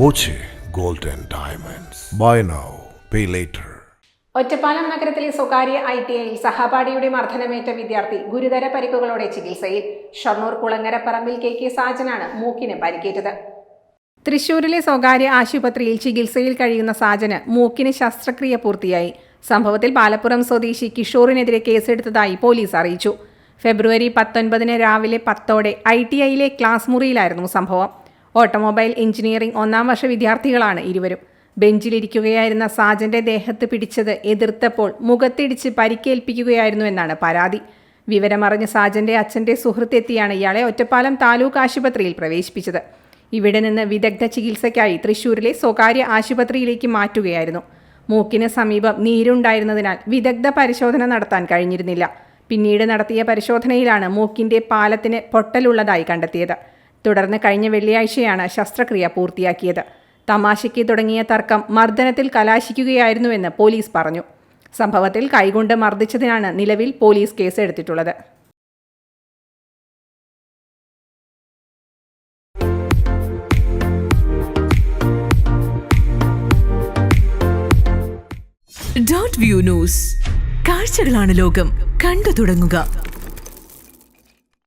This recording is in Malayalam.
Boche gold and diamonds. Buy now pay later Ottapalam നഗരത്തിലെ സ്വകാര്യ ഐ ടി ഐയിൽ സഹപാഠിയുടെ മർദ്ദനമേറ്റ വിദ്യാർത്ഥി ഗുരുതര പരിക്കുകളോടെ ചികിത്സയിൽ ഷൊർണൂർ കുളങ്ങരപ്പറമ്പിൽ കെ കെ സാജനാണ് മൂക്കിന് പരിക്കേറ്റത്. തൃശൂരിലെ സ്വകാര്യ ആശുപത്രിയിൽ ചികിത്സയിൽ കഴിയുന്ന സാജന് മൂക്കിന് ശസ്ത്രക്രിയ പൂർത്തിയായി. സംഭവത്തിൽ പാലപ്പുറം സ്വദേശി കിഷോറിനെതിരെ കേസെടുത്തതായി പോലീസ് അറിയിച്ചു. ഫെബ്രുവരി പത്തൊൻപതിന് രാവിലെ പത്തോടെ ഐ ടി ഐയിലെ ക്ലാസ് മുറിയിലായിരുന്നു സംഭവം. ഓട്ടോമൊബൈൽ എഞ്ചിനീയറിംഗ് ഒന്നാം വർഷ വിദ്യാർത്ഥികളാണ് ഇരുവരും. ബെഞ്ചിലിരിക്കുകയായിരുന്ന സാജന്റെ ദേഹത്ത് പിടിച്ചത് എതിർത്തപ്പോൾ മുഖത്തിടിച്ച് പരിക്കേൽപ്പിക്കുകയായിരുന്നു എന്നാണ് പരാതി. വിവരമറിഞ്ഞ സാജന്റെ അച്ഛന്റെ സുഹൃത്തെത്തിയാണ് ഇയാളെ ഒറ്റപ്പാലം താലൂക്ക് ആശുപത്രിയിൽ പ്രവേശിപ്പിച്ചത്. ഇവിടെ നിന്ന് വിദഗ്ധ ചികിത്സയ്ക്കായി തൃശൂരിലെ സ്വകാര്യ ആശുപത്രിയിലേക്ക് മാറ്റുകയായിരുന്നു. മൂക്കിന് സമീപം നീരുണ്ടായിരുന്നതിനാൽ വിദഗ്ധ പരിശോധന നടത്താൻ കഴിഞ്ഞിരുന്നില്ല. പിന്നീട് നടത്തിയ പരിശോധനയിലാണ് മൂക്കിന്റെ പാലത്തിന് പൊട്ടലുള്ളതായി കണ്ടെത്തിയത്. തുടർന്ന് കഴിഞ്ഞ വെള്ളിയാഴ്ചയാണ് ശസ്ത്രക്രിയ പൂർത്തിയാക്കിയത്. തമാശയ്ക്ക് തുടങ്ങിയ തർക്കം മർദ്ദനത്തിൽ കലാശിക്കുകയായിരുന്നുവെന്ന് പോലീസ് പറഞ്ഞു. സംഭവത്തിൽ കൈകൊണ്ട് മർദ്ദിച്ചതിനാണ് നിലവിൽ പോലീസ് കേസെടുത്തിട്ടുള്ളത്. Dot view news. കാഴ്ചകളാണ് ലോകം. കണ്ടു തുടങ്ങുക.